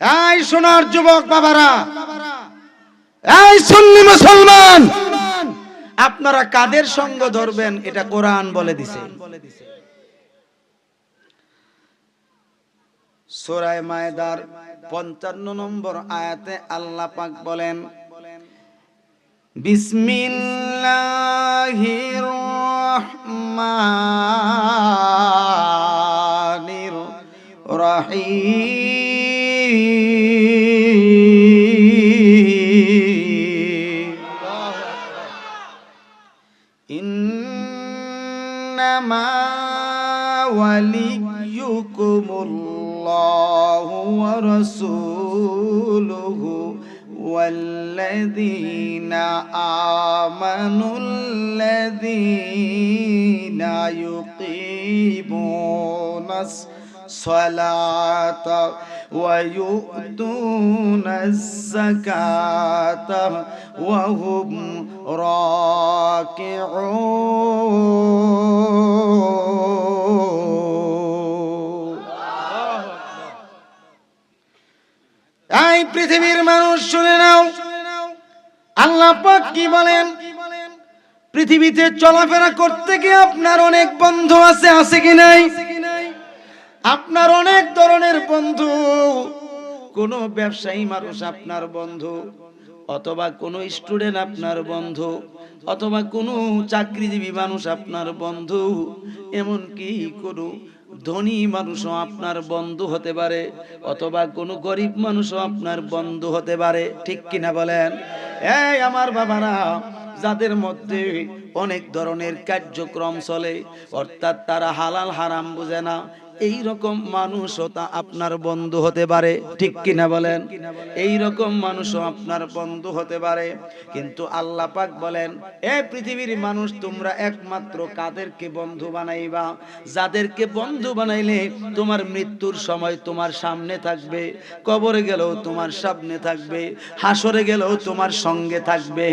এই সোনার যুবক বাবারা এই সুন্নি মুসলমান আপনারা কাদের সঙ্গ ধরবেন এটা কোরআন বলে দিছে। সূরায়ে মায়দার পঞ্চান্ন নম্বর আয়াতে আল্লাহ পাক বলেন বিসমিল্লাহির রহমানির রহিম। وليكم الله ورسوله والذين آمنوا الذين يقيمون الصلاة ويؤتون الزكاة وهم راكعون এই পৃথিবীর মানুষ শুনে নাও। আল্লাহ পাক কি বলেন? পৃথিবীতে চলাফেরা করতে গিয়ে আপনার অনেক বন্ধু আছে আছে কি নাই? আপনার অনেক ধরনের বন্ধু। কোন ব্যবসায়ী মানুষ আপনার বন্ধু, অথবা কোন স্টুডেন্ট আপনার বন্ধু, অথবা কোন চাকরিজীবী মানুষ আপনার বন্ধু, এমনকি কোনো ধনী মানুষও আপনার বন্ধু হতে পারে, অথবা কোনো গরিব মানুষও আপনার বন্ধু হতে পারে, ঠিক কিনা বলেন? এই আমার বাবারা, যাদের মধ্যে অনেক ধরনের কার্যক্রম চলে, অর্থাৎ তারা হালাল হারাম বুঝে না এই রকম মানুষও তা আপনার বন্ধু হতে পারে, ঠিক কিনা বলেন? এই রকম মানুষও আপনার বন্ধু হতে পারে, কিন্তু আল্লাহ পাক বলেন, এ পৃথিবীর মানুষ, তোমরা একমাত্র কাদেরকে বন্ধু বানাইবা। যাদেরকে বন্ধু বানাইলে তোমার মৃত্যুর সময় তোমার সামনে থাকবে, কবরে গেলেও তোমার সামনে থাকবে, হাসরে গেলেও তোমার সঙ্গে থাকবে,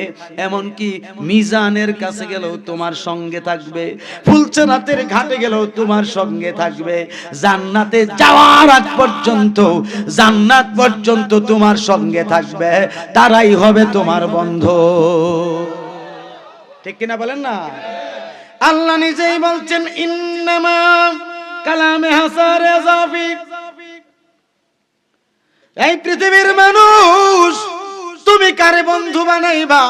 এমনকি মিজানের কাছে গেলেও তোমার সঙ্গে থাকবে ফুলচেরাতের ঘাটে গেলেও তোমার সঙ্গে থাকবে। জান্নাতে যাওয়ার আগ পর্যন্ত, জান্নাত পর্যন্ত তোমার সঙ্গে থাকবে, তারাই হবে তোমার বন্ধু। ঠিক কিনা বলেন না? আল্লাহ নিজেই বলছেন, ইন্নামা কালামে হাসারে জাফি। এই পৃথিবীর মানুষ, তুমি কারে বন্ধু বানাইবা?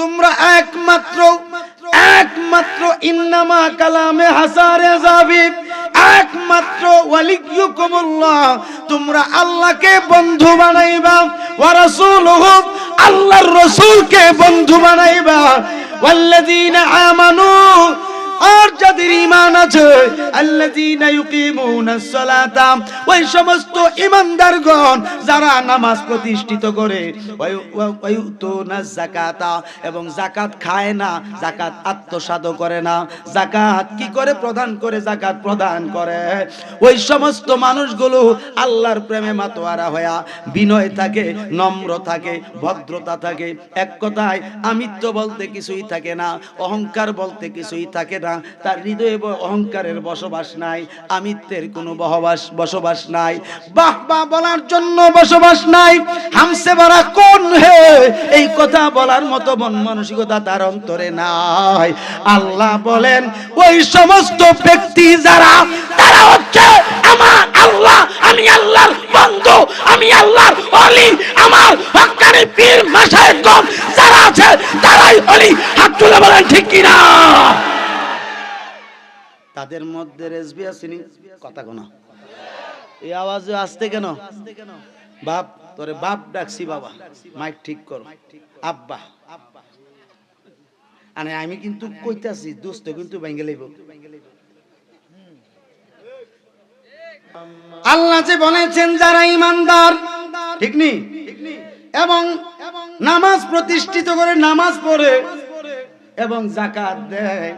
তোমরা একমাত্র একমাত্র ইন্নামা কালামে হাসারে যাবি একমাত্র ওয়ালিকুমুল্লাহ তোমরা আল্লাহকে বন্ধু বানাইবা ওয়া রাসূলুহু আল্লাহর রাসূলকে বন্ধু বানাইবা। ওয়াল্লাযীনা আমানু আর যাদের ইমান আছে, আল্লাযীনা ইউকিমুনাস সালাতা, ওই সমস্ত ইমানদারগণ যারা নামাজ প্রতিষ্ঠিত করে ওয়ায়ুতুনাজ যাকাতা, এবং যাকাত খায় না, যাকাত আত্মসাৎ করে না, যাকাত কি করে প্রদান করে? যাকাত প্রদান করে। ওই সমস্ত মানুষগুলো আল্লাহর প্রেমে মাতোয়ারা হয়া বিনয় থাকে, নম্র থাকে, ভদ্রতা থাকে। এক কথায়, আমিত্ব বলতে কিছুই থাকে না, অহংকার বলতে কিছুই থাকে না তার হৃদয়ে অহংকারের বসবাস নাই, আমিত্বের কোনো বহবাস বসবাস নাই। বাহ বাহ, বলার জন্য বসবাস নাই। হামসে বলা কোন হে? এই কথা বলার মতো মন মানসিকতা তার অন্তরে নাই। আল্লাহ বলেন, ওই সমস্ত ব্যক্তি যারা, তারা হচ্ছে আমার আল্লাহ। আমি আল্লাহর বন্ধু, আমি আল্লাহর অলি আমার হক্কানি পীর মাসায়েকগণ যারা আছে, তারাই অলি হাত তুলে বলেন, ঠিক কিনা? তাদের মধ্যে রেসবি আসেনি, কথা কোন এই আওয়াজে আসতে কেন? বাপ, তোরে বাপ ডাকছি বাবা, মাইক ঠিক করো। আব্বা। আনে আমি কিন্তু কইতাছি দোস্ত কিন্তু ভেঙে লইব। আল্লাহ যে বলেছেন, যারা ইমানদার ঠিক নি? এবং নামাজ প্রতিষ্ঠিত করে নামাজ পড়ে, এবং জাকাত দেয়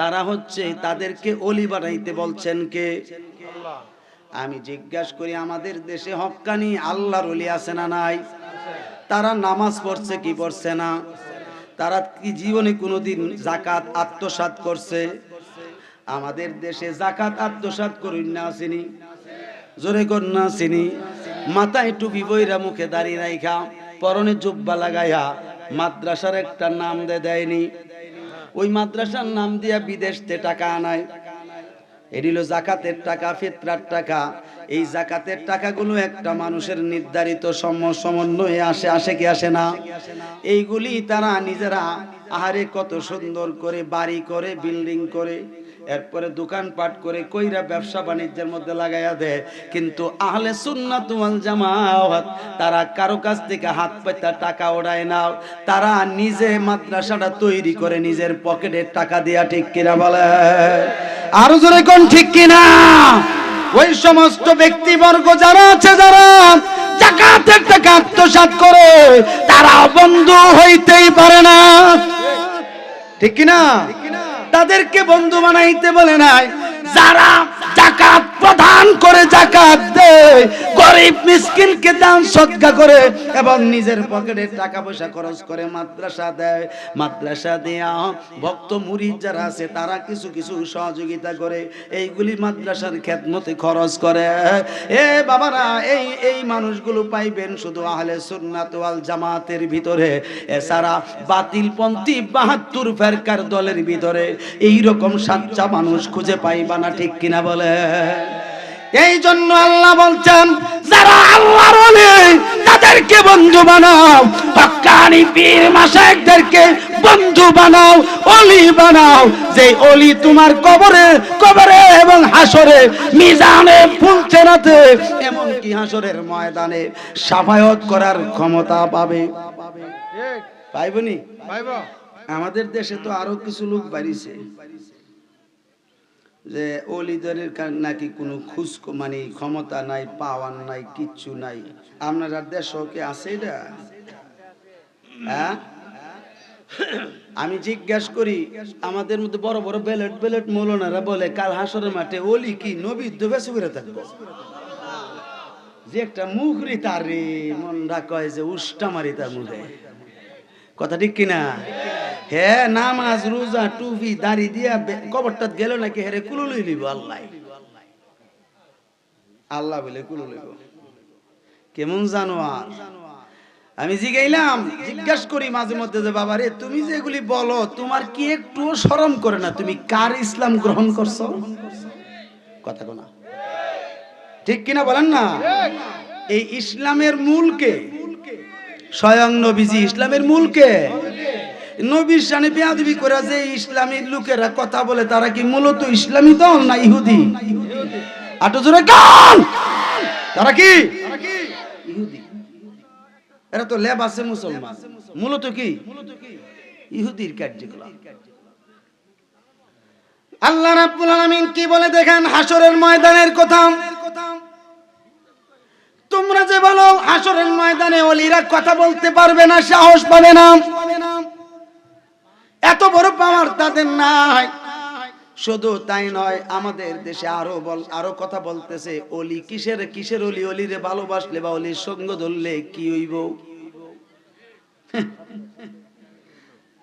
তারা হচ্ছে তাদেরকে অলি বানাইতে বলছেন কে? আমি জিজ্ঞাসা করি, আমাদের দেশে হক্কানি আল্লাহর অলি আছে না নাই? তারা নামাজ পড়ছে কি পড়ছে না? তারা কি জীবনে কোনোদিন জাকাত আত্মসাৎ করছে? আমাদের দেশে জাকাত আত্মসাৎ করুন না আসেনি জোরে কর না চিনি। মাথায় টুপি বইরা মুখে দাঁড়িয়ে রাইখা, পরনে জুব্বা লাগাইয়া মাদ্রাসার একটা নাম দে দেয়নি। ওই মাদ্রাসার নাম দিয়া বিদেশতে টাকা আনায়। এটি হলো জাকাতের টাকা, ফিতরার টাকা। এই জাকাতের টাকাগুলো একটা মানুষের নির্ধারিত সম- সমন্বয়ে আসে আসে কি আসে না? এইগুলি তারা নিজেরা আহারে কত সুন্দর করে বাড়ি করে, বিল্ডিং করে এরপরে দোকানপাট করে কইরা ব্যবসা বাণিজ্যের মধ্যে লাগাইয়া দেয়। কিন্তু আহলে সুন্নাত ওয়াল জামাত তারা কারও কাছ থেকে হাত পাইতা টাকা ওড়ায় না। তারা নিজে মাদ্রাসাটা তৈরি করে নিজের পকেটের টাকা দিয়া, ঠিক কিনা বলে? আরও জোরে কোন ঠিক কিনা? ওই সমস্ত ব্যক্তিবর্গ যারা আছে, যারা জাকাতের টাকা আত্মসাৎ করে, তারা বন্ধু হইতেই পারে না। ঠিক কিনা? তাদেরকে বন্ধু বানাইতে বলে নাই। যারা জাকাত প্রদান করে জাকাত দেয়। গরিব মিসকিনকে দান, সৎকা করে এবং নিজের পকেটে টাকা পয়সা খরচ করে মাদ্রাসা দেয়। মাদ্রাসা দেয়া ভক্ত মুরিদ যারা আছে, তারা কিছু কিছু সহযোগিতা করে, এইগুলি মাদ্রাসার খেদমতে খরচ করে। এ বাবারা, এই এই মানুষগুলো পাইবেন শুধু আহলে সুন্নাত ওয়াল জামাতের ভিতরে। এছাড়া বাতিলপন্থী বাহাত্তর ফেরকার দলের ভিতরে। এই রকম সাচ্চা মানুষ খুঁজে পাইবা না ঠিক কিনা বলে? এই জন্য আল্লাহ বলছেন যারা আল্লাহর ওলি তাদেরকে বন্ধু বানাও। হক্কানি পীর মাশায়েখদেরকে বন্ধু বানাও অলি বানাও। যে অলি তোমার কবরে কবরে এবং হাসরে মিজানে ফুলছেনাতে এমনকি হাসরের ময়দানে সাফায়াত করার ক্ষমতা পাবে। পাইবনি আমাদের দেশে তো আরও কিছু লোক বাড়িছে। যে অলিদের নাকি কোনো খুশ মানে ক্ষমতা নাই পাওয়ার নাই, কিচ্ছু নাই। আপনার দেশ কি আছে এটা? হ্যাঁ? আমি জিজ্ঞেস করি, আমাদের মধ্যে বড় বড় বেলেট বেলেট মৌলনারা বলে, কাল হাসরের মাঠে অলি কি নবী বেশি করে থাকব? যে একটা মুখরি তার রে মনরা কয় যে উষ্টা মারি তার মুখে। কথা ঠিক কিনা? হ্যাঁ নামাজ, রোজা, টুপি, দাড়ি দিয়া কবরটা গেল নাকি? হেরে কুলু লই লিব আল্লাহ। আল্লাহ বলে কুলু লইব। কেমন জানো আর আমি জিগাইলাম, জিজ্ঞাসা করি মাঝে মধ্যে যে, বাবা রে, তুমি যে এগুলি বলো, তোমার কি একটু শরম করে না? তুমি কার ইসলাম গ্রহণ করছ? কথা কোনা ঠিক কিনা বলেন না? এই ইসলামের মূলকে স্বয়ং নবীজি ইসলামের মূলকে। নবীর সানে বেয়াদবি করে যে ইসলামী লোকেরা কথা বলে, তারা কি মূলত ইসলামী দল না ইহুদি? আটো কান তারা কি? এরা তো লেব আছে মুসলমান। মূলত কি? ইহুদির কার্যকলাপ। আল্লাহ রাব্বুল আলামিন কি বলে দেখেন? হাসরের ময়দানের কথা। তোমরা যে বলো আসরের ময়দানে অলিরা কথা বলতে পারবে না, সাহস পাবে না। এত বড় পাওয়ার তাদের নাই। শুধু তাই নয়, আমাদের দেশে আরও বল, আরও কথা বলতেছে, অলি কিসের কিসের অলি? অলিরে ভালোবাসলে বা অলির সঙ্গ ধরলে কি হইব?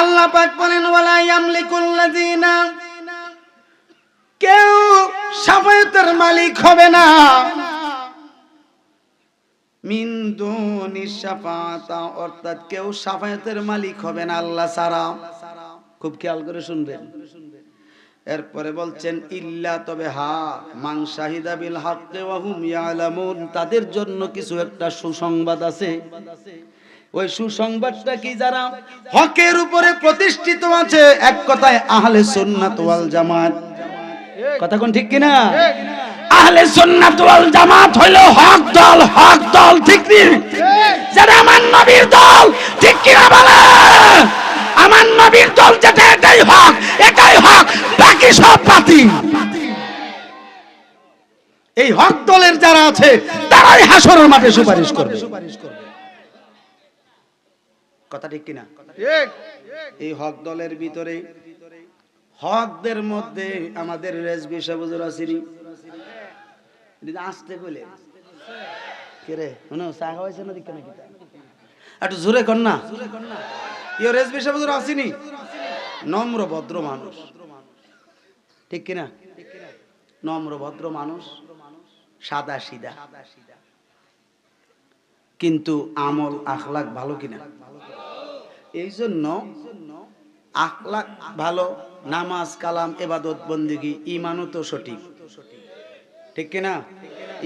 আল্লাহ পাক বলেন, ওয়ালা ইয়ামলিকুল্লাযীনা কেউ সাফায়াতের মালিক হবে না। মিন দুনি শাফাআতা অর্থাৎ কেউ সাফায়াতের মালিক হবে না আল্লাহ ছাড়া। খুব খেয়াল করে শুনবেন। এরপরে বলছেন, ইল্লা তবে হা, মান শাহিদা বিল হাক্কি ওয়া হুম ইয়ালামুন তাদের জন্য কিছু একটা সুসংবাদ আছে। ওই সুসংবাদটা কি যারা হকের উপরে প্রতিষ্ঠিত আছে? এক কথায় আহলে সুন্নাত ওয়াল জামাত। কথা কোন ঠিক কিনা? আহলে সুন্নাত ওয়াল জামাত হইল হক দল হক দল, ঠিক কি? যারা আমার নবীর দল, ঠিক কিনা বলে? আমার নবীর দল যেটা, এটাই হক এটাই হক, বাকি সব বাতিল। এই হক দলের যারা আছে, তারাই হাসরের মাঠে সুপারিশ করবে। কথা ঠিক কিনা? এই হক দলের ভিতরে হকদের মধ্যে আমাদের রেজবি সাবুজুর আসিনি। আসতে কইলে? কে রে? মনে চা খাওয়াইছে না দিকে নাকি একটু জোরে কর না। ইয়ে রেজবি সাবুজুর আসিনি? নম্র ভদ্র মানুষ। ঠিক কিনা? নম্র ভদ্র মানুষ সাদা সিদা। কিন্তু আমল আখলাক ভালো কিনা? এই জন্য আখলাক ভালো, নামাজ, কালাম, এবাদত, বন্দিগি ইমানও তো সঠিক। ঠিক কিনা?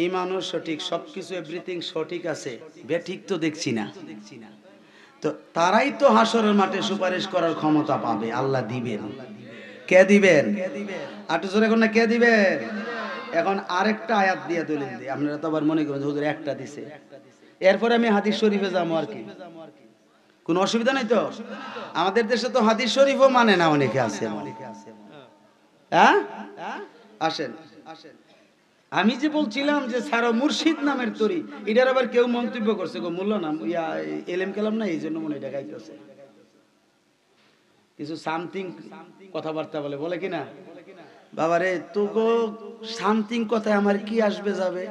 ইমানও সঠিক, সবকিছু এভরিথিং সঠিক আছে, বেঠিক তো দেখছি না। তো তারাই তো হাসরের মাঠে সুপারিশ করার ক্ষমতা পাবে, আল্লাহ দিবেন। কে দিবেন? আটু জোরে না, কে দিবেন? এখন আরেকটা আয়াত দিয়ে তুলেন দিই। আপনারা তো আবার মনে করেন হুজুর একটা দিছে। এরপরে আমি হাদিস শরীফে যাব আর কি। কোনো অসুবিধা নাই তো? আমাদের দেশে তো হাদিস শরীফও মানে না অনেকে আছে। হ্যাঁ? আসেন। আসেন আমি যে বলছিলাম যে সারা মুর্শিদ নামের তরি, এটার আবার কেউ মন্তব্য করছে গো? মূল্য নাম, ইয়া, এলেম কেলাম না, এই জন্য মনে এটা গাইতেছে। কিছু সামথিং কথাবার্তা বলে বলে কি না? বাবারে তো গো সামথিং কথায় আমার কি আসবে যাবে?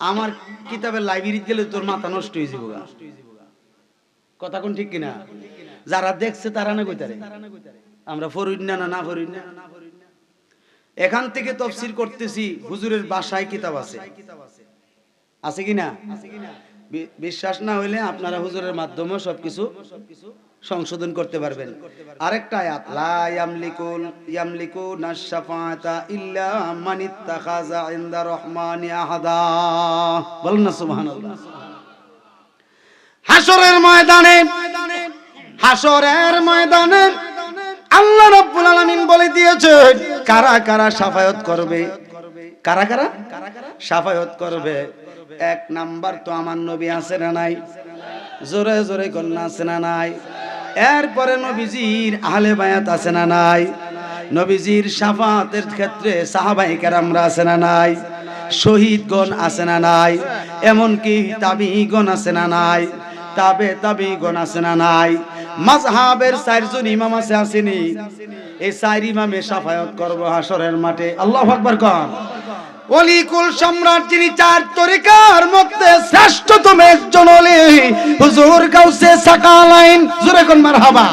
আমার কিতাবের লাইব্রেরি গেলে তোর মাথা নষ্ট হয়ে যাব। কথা কোন ঠিক কিনা? যারা দেখছে তারা না কইতারে? আমরা ফরিদ না না ফরিদ না? এখান থেকে তফসির করতেছি, হুজুরের বাসায় কিতাব আছে। আছে কিনা? বিশ্বাস না হইলে আপনারা হুজুরের মাধ্যমে সবকিছু সংশোধন করতে পারবেন। আরেকটা আয়াত বলুন না সুবহানাল্লাহ। হাসরের ময়দানে হাসরের ময়দানে আল্লাহ রাব্বুল আলামিন বলে দিয়েছে, কারা কারা সাফায়াত করবে? কারা কারা? সাফায়াত করবে। এক নাম্বার তো আমার নবী আছে না নাই? জোরে জোরে কন্যা আছে না নাই? এরপরে নবীজির আহলে বায়াত আছে না নাই? নবীজির সাফাতের ক্ষেত্রে সাহাবাই কেরামরা আছে না নাই? শহীদগণ আছে না নাই? এমনকি তাবিগণ আছে না নাই? তাবে তাবিগণ আছে না নাই? মাযহাবের চারজন ইমাম আছে আসেনি এই চার ইমামে সাফায়ত করব হাসরের মাঠে। আল্লাহ আকবার কন। অলিকুল সম্রাট, যিনি চার তরিকার মধ্যে শ্রেষ্ঠতম একজন অলি, হুজুর গাউসে সাকালাইন জোরে কোন মারহাবা।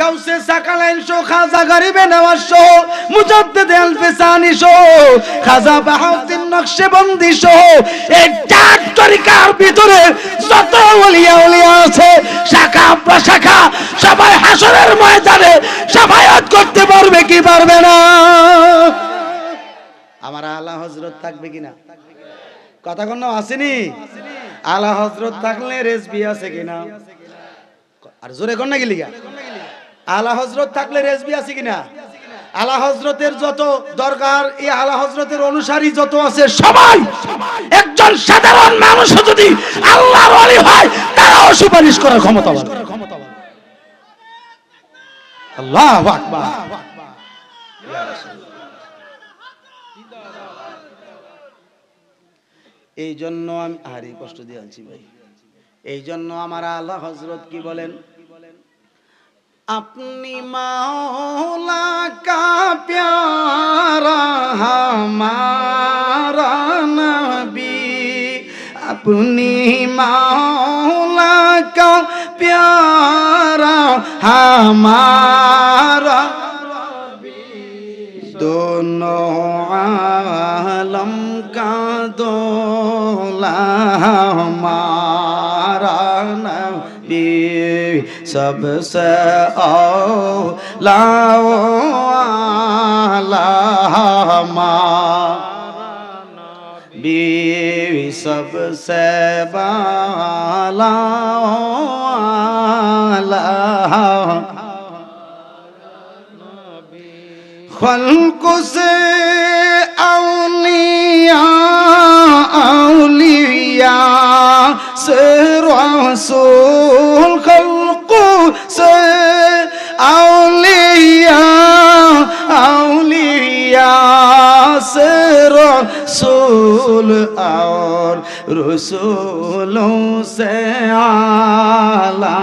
গাউসে সাকালাইন শো খাজা গরিবে নওয়াজ শো মুজাদ্দিদ আলফিসানি শো খাজা বাহাউদ্দিন নকশবন্দি শো এই চার তরিকার ভিতরে যত ওলিয়া ওলিয়া আছে, শাখা প্রশাখা, সবাই হাসরের ময়দানে সাফায়াত করতে পারবে কি পারবে না? আমার আলা হজরত থাকবে কিনা? কথা কোন আসেনি? আলা হজরত থাকলে রেসবি আছে কিনা? আর জোরে না গেলি আলা হজরত থাকলে রেসবি আছে কিনা? আলা হজরতের যত দরকার, এই আলা হজরতের অনুসারী যত আছে, সবাই একজন সাধারণ মানুষ যদি আল্লাহর ওলি হয়, তারাও সুপারিশ করার ক্ষমতা পাবে আল্লাহু আকবার। এই জন্য আমি আরে কষ্ট দিয়ে আছি ভাই। এই জন্য আমার আল্লাহ হজরত কি বলেন? अपनी मौला का प्यारा हमारा नबी अपनी मौला का प्यारा हमारा दोनों आलम का दोला हमारा नबी सबसे औलाओ आला हमारा बीवी सबसे बाला आला खल्क से औलिया औलिया से रसूल खल्क से औलिया औलिया से रसूल और रसूलों से आला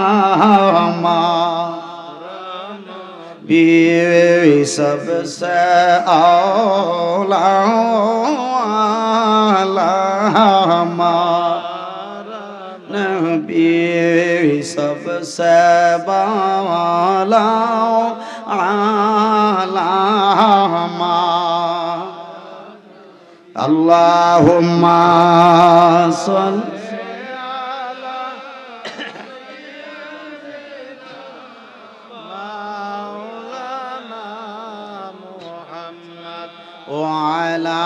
बीवी सबसे औला नबी सबसे সালাও আলামা আল্লাহুম্মা সাল্লি وعلى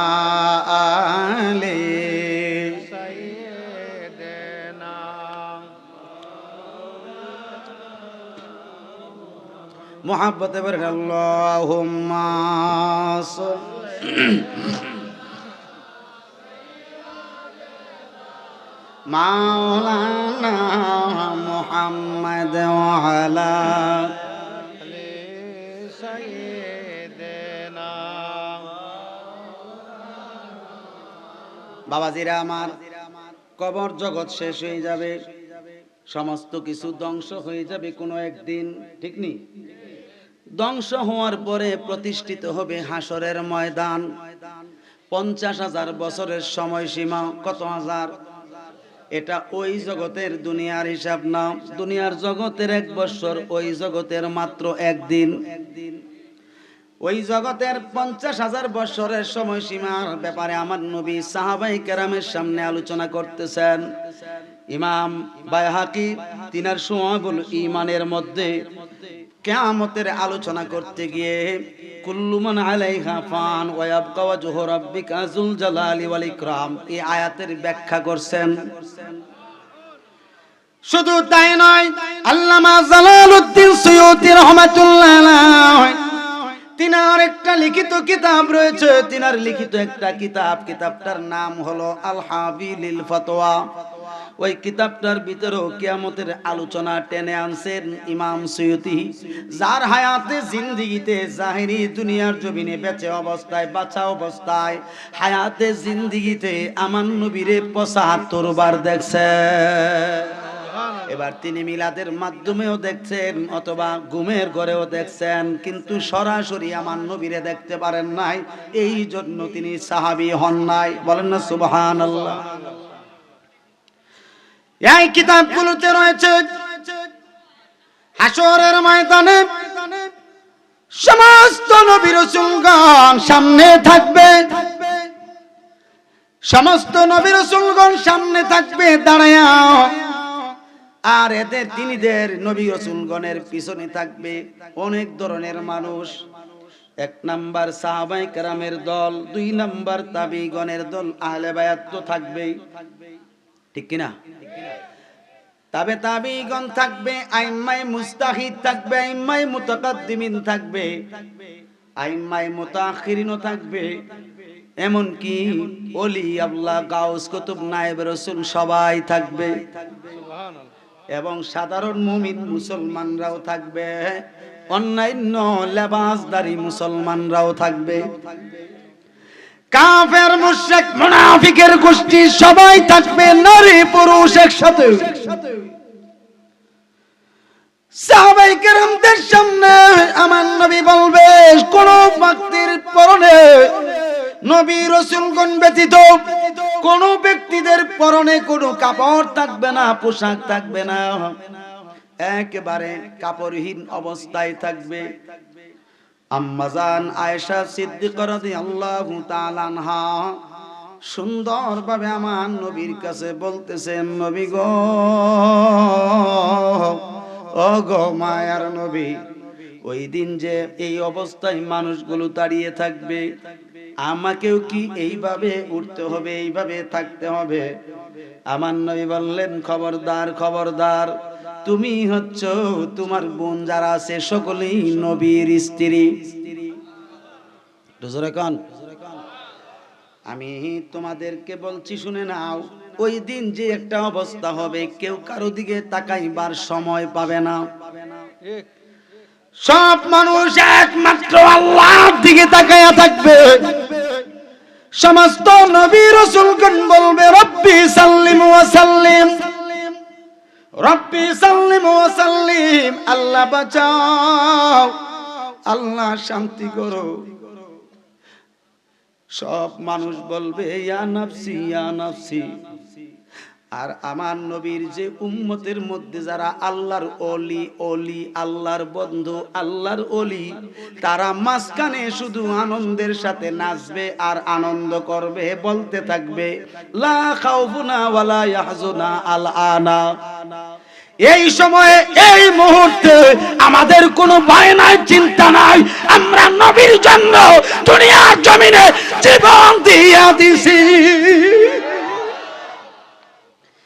মহাব্বতে পড়েন আল্লাহুম্মা মাওলানা মুহাম্মদ ওয়ালা বাবাজিরা আমার, কবর জগৎ শেষ হয়ে যাবে। সমস্ত কিছু ধ্বংস হয়ে যাবে কোনো একদিন, ঠিক নেই ধ্বংস হওয়ার পরে প্রতিষ্ঠিত হবে হাসরের ময়দান। পঞ্চাশ হাজার বছরের সময়সীমা কত হাজার? এটা ওই জগতের দুনিয়ার হিসাব না। দুনিয়ার জগতের এক বছর, ওই জগতের মাত্র একদিন। ওই জগতের পঞ্চাশ হাজার বছরের সময়সীমার ব্যাপারে আমার নবী সাহাবাই কেরামের সামনে আলোচনা করতেছেন। ইমাম বায়হাকি, তিনার সোয়াবুল ইমানের মধ্যে কেয়ামতের আলোচনা করতে গিয়ে কুল্লুমান আলাইহা ফান ওয়াবকা ওয়াজহু রাব্বিকা যুল জালালি ওয়াল ইকরাম। এই আয়াতের ব্যাখ্যা করছেন। শুধু তাই নয়, আল্লামা জালালউদ্দিন সুয়ুতি রাহমাতুল্লাহ আলাইহি। তিনার একটা লিখিত কিতাব রয়েছে, তিনার লিখিত একটা কিতাব, কিতাবটার নাম হলো আল হাবিলিল ফতোয়া। ওই কিতাবটার ভিতরেও কিয়ামতের আলোচনা টেনে আনছেন ইমাম সৈয়দি যার হায়াতে জিন্দিগিতে জাহিরি দুনিয়ার জমিনে বেঁচে অবস্থায়, বাঁচা অবস্থায়, হায়াতে জিন্দিগিতে আমার নবীরে পঁচাত্তর বার দেখছে এবার তিনি মিলাদের মাধ্যমেও দেখছেন অথবা ঘুমের ঘরেও দেখছেন, কিন্তু সরাসরি আমার নবীরে দেখতে পারেন নাই। এই জন্য তিনি সাহাবি হন নাই। বলেন না সুবহান আল্লাহ এই কিতাব কিতাবগুলোতে রয়েছে হাসরের ময়দানে সমস্ত নবী রসুলগণ সামনে থাকবে। সমস্ত নবী রসুলগণ সামনে থাকবে দাঁড়ায়া আর এদের তিনিদের নবী রসুলগণের পিছনে থাকবে অনেক ধরনের মানুষ। এক নাম্বার সাহাবাই কেরামের দল, দুই নাম্বার তাবিগণের দল, আহলে বায়াত তো থাকবেই। ঠিক কিনা? তবে তাবিগণ থাকবে আইম্মাই মুস্তাহিদ থাকবে আইম্মাই মুতাকাদ্দিমিন থাকবে আইম্মাই মুতাখিরিনও থাকবে। এমনকি অলি আল্লাহ গাউস, কুতুব নায়েব রসুল সবাই থাকবে। এবং সাধারণ মুমিন মুসলমানরাও থাকবে। অন্যান্য লেবাসদারি মুসলমানরাও থাকবে। কাফের, মুশরিক, মুনাফিকের গোষ্ঠী সবাই থাকবে, নারী, পুরুষ একসাথে। সাহাবাই কেরামদের সামনে আমার নবী বলবে, কোন ব্যক্তির পরনে নবী রসুলগণ ব্যতীত কোন ব্যক্তিদের পরনে কোনো কাপড় থাকবে না, পোশাক থাকবে না। একেবারে কাপড়হীন অবস্থায় থাকবে। আম্মাজান আয়েশা সিদ্দিকা রাদিয়াল্লাহু তাআলা আনহা সুন্দরভাবে আমার নবীর কাছে বলতেছেন, নবী গো ও গো মায়ার নবী, ওই দিন যে এই অবস্থায় মানুষগুলো দাঁড়িয়ে থাকবে, আমাকেও কি এইভাবে উঠতে হবে, এইভাবে থাকতে হবে? আমার নবী বললেন, খবরদার খবরদার তুমি হচ্ছ তোমার বোন যারা আছে সকলেই নবীর স্ত্রী। আমি তোমাদেরকে বলছি, শুনে নাও, ওই দিন যে একটা অবস্থা হবে, কেউ কারও দিকে তাকাইবার সময় পাবে না। সব মানুষ একমাত্র আল্লাহর দিকে তাকায়া থাকবে। সমস্ত নবী রসুলগণ বলবে, রব্বি সাল্লিম ওয়া সাল্লিম। রব্বি সাল্লিম ওয়া সাল্লিম, আল্লাহ বাঁচাও, আল্লাহ শান্তি করো। সব মানুষ বলবে, ইয়া নাফসি ইয়া নাফসি। আর আমার নবীর যে উম্মতের মধ্যে যারা আল্লাহর অলি অলি আল্লাহর বন্ধু, আল্লাহর অলি তারা মাঝখানে শুধু আনন্দের সাথে নাচবে আর আনন্দ করবে, বলতে থাকবে, লা খাউফুনা ওয়ালা ইয়াহজুনা আল আনা এই সময়ে এই মুহূর্তে আমাদের কোনো ভয় নাই চিন্তা নাই। আমরা নবীর জন্য দুনিয়ার জমিনে জীবন দিয়া দিছি।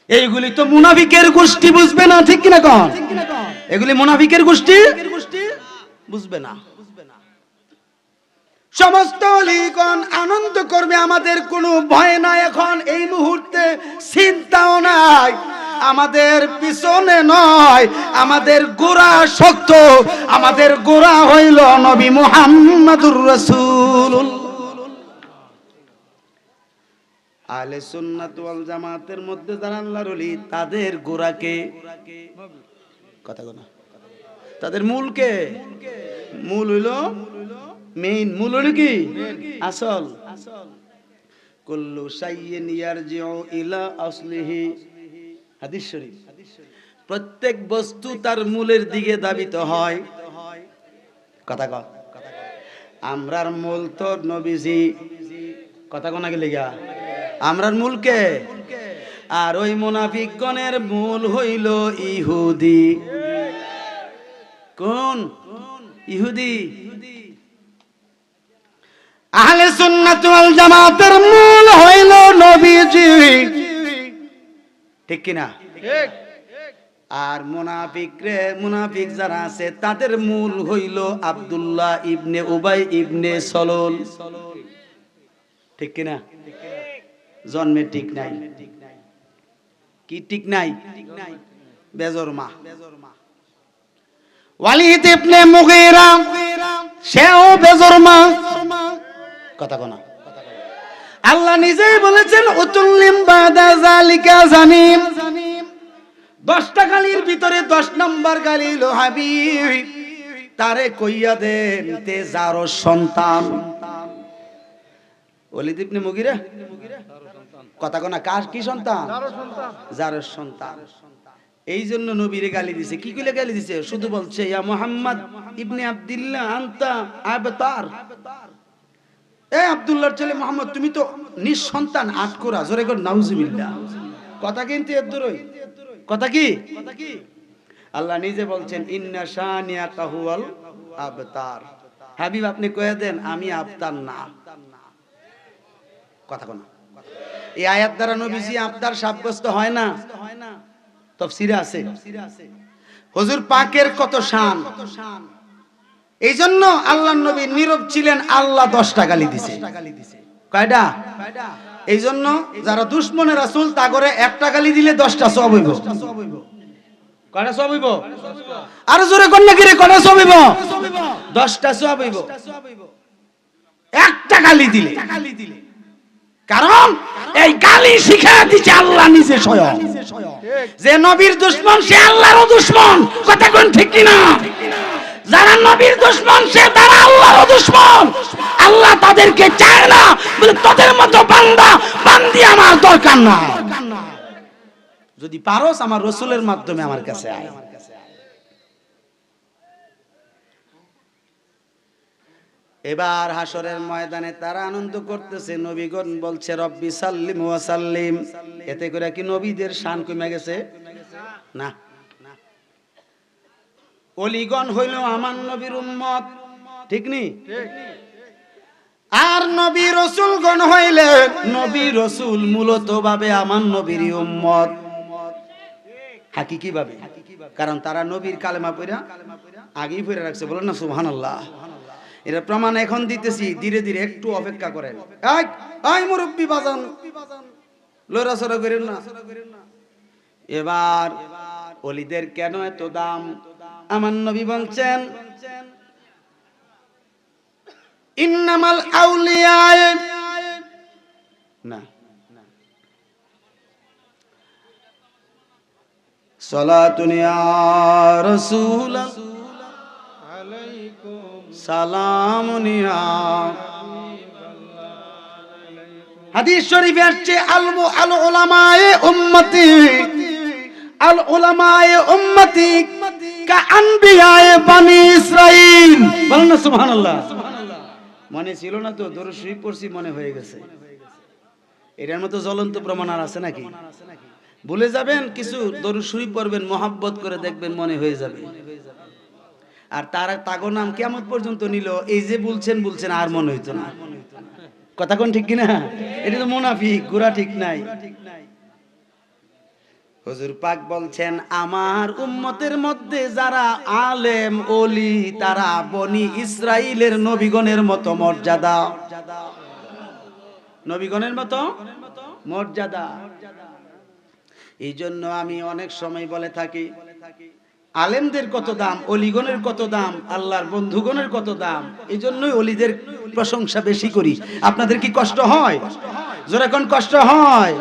এইগুলি তো মুনাফিকের গোষ্ঠী বুঝবে না ঠিক কিনা কন? এগুলি মুনাফিকের গোষ্ঠী? বুঝবে না। সমস্ত লিগন আনন্দ করবে আমাদের কোনো ভয় নাই এখন এই মুহূর্তে চিন্তাও নাই। আমাদের পিছনে নয়, আমাদের গোড়া শক্ত, আমাদের গোড়া হইল নবী মুহাম্মাদুর রাসূল আহলে সুন্নাত ওয়াল জামাতের মধ্যে যারা আল্লাহর ওলি, তাদের গোড়াকে কথা কোনা তাদের মূলকে? মূল হইল মেইন মূল হইল কি? আসল। কুল্লু শাইইন ইয়ারজিউ ইলা আসলিহি। হাদিস শরীফ। প্রত্যেক বস্তু তার মূলের দিকে দাবিত হয়। কথা কর আমরার মূল তো নবীজি। কথা কোনা গেলে গা আমরার মূলকে আর ওই মুনাফিকগণের মূল হইল ইহুদি। কোন? ইহুদি। আহলে সুন্নাত ওয়াল জামাতের মূল হইল নবীজি। ঠিক কিনা? আর মুনাফিক রে মুনাফিক যারা আছে তাদের মূল হইল আব্দুল্লাহ ইবনে উবাই ইবনে সলল। ঠিক কিনা? জন্মে ঠিক নাই। কি ঠিক নাই? বেজর মা। ওয়ালিদ ইবনে মুগীরা সেও বেজর মা। কথা কোনা আল্লাহ নিজেই বলেছেন, উতুল্লিম বাদা জালিকা জানিম। দশটা গালির ভিতরে দশ নম্বর গালি হলো, হাবিব, তারে কইয়া দেন তে যারো সন্তান। মুগীরা, কথা কোনা, কার, কি সন্তান? যার সন্তান। এই জন্য নবীরে গালি দিছে। কি কইলে গালি দিছে? শুধু বলছে, ইয়া মুহাম্মদ ইবনে আব্দুল্লাহ, আনতা আবতার। এ আব্দুল্লাহর ছেলে মোহাম্মদ, তুমি তো নিঃসন্তান আট করা জোরে কর, নাউজুবিল্লাহ। কথা কিন্তু এর দূরই কথা কি? আল্লাহ নিজে বলছেন, ইন্না শানিয়া কাহুয়াল আবতার। হাবিব, আপনি কয়ে দেন, আমি আবতার না। কথা কোনা এই আয়াত দ্বারা নবীজি আবদার সাব্যস্ত হয় না? তফসিরে আছে। হুজুর পাকের কত শান? এই জন্য আল্লাহ নবী নীরব ছিলেন আল্লাহ দশটা গালি দিছে। কয়টা? এই জন্য যারা দুশ্মনের রাসূল তা করে একটা গালি দিলে দশটা সব হইব। কয়টা সব হইব? আর জোরে কন্যা কিরে কয়টা সব হইব? দশটা সব হইব। একটা গালি দিলে। কারণ এই গালি শিখা দিচ্ছে আল্লাহ নিজে স্বয়ং। যে নবীর দুশ্মন সে আল্লাহরও দুশ্মন। কথা কোন? ঠিক কিনা? যারা নবীর দুশ্মন, সে তারা আল্লাহর দুশ্মন। আল্লাহ তাদেরকে চায় না, বলে তোদের মতো বান্দা, বান্দি আমার দরকার না। যদি পারোস, আমার রসুলের মাধ্যমে আমার কাছে আয়। এবার হাসরের ময়দানে তারা আনন্দ করতেছে, নবীগণ বলছে, রব্বি সাল্লিম ওয়া সাল্লিম। এতে করে কি নবীদের শান কমে গেছে? না। অলিগণ হইল আমার নবীর উম্মত। ঠিক নি? আর নবী রসুল গণ হইলে নবী রসুল মূলত ভাবে আমার নবীর উম্মত। হাকিকি ভাবে কারণ তারা নবীর কালেমা পড়া আগেই পড়ে রাখছে। বলেন না সুবহানাল্লাহ। এটা প্রমাণ এখন দিতেছি ধীরে ধীরে একটু অপেক্ষা করেন। এই মুরব্বী বাজান লড়াচড়া করেন না। এবার অলিদের কেন এত দাম? আমার নবী বলছেন ইন্নামাল আউলিয়া না। সালাতুন ইয়া আল উলামায়ে উম্মতি আল উলামায়ে উম্মতি কা মনে ছিল না তো, দরুদ শরীফ পড়ছি, মনে হয়ে গেছে। এটার মতো জ্বলন্ত প্রমাণ আর আছে নাকি? ভুলে যাবেন, কিছু দরুদ শরীফ পড়বেন, মহাব্বত করে দেখবেন, মনে হয়ে যাবে। আর তার, তাগো নাম কেমন পর্যন্ত নিল, এই যে বলছেন বলছেন, আর মনে হইতো না। কথা কোন ঠিক কিনা? এটা তো মুনাফিক, গোড়া ঠিক নাই। হুজুর পাক বলছেন, আমার উম্মতের মধ্যে যারা আলেম, ওলি, তারা বনি ইসরাইলের নবীগণের মতো মর্যাদা। নবীগণের মতো মর্যাদা। এই জন্য আমি অনেক সময় বলে থাকি, আলেমদের কত দাম অলিগণের কত দাম, আল্লাহর বন্ধুগণের কত দাম, এই জন্যই অলিদের প্রশংসা বেশি করি। আপনাদের কি কষ্ট হয়? যেরকম কষ্ট হয়?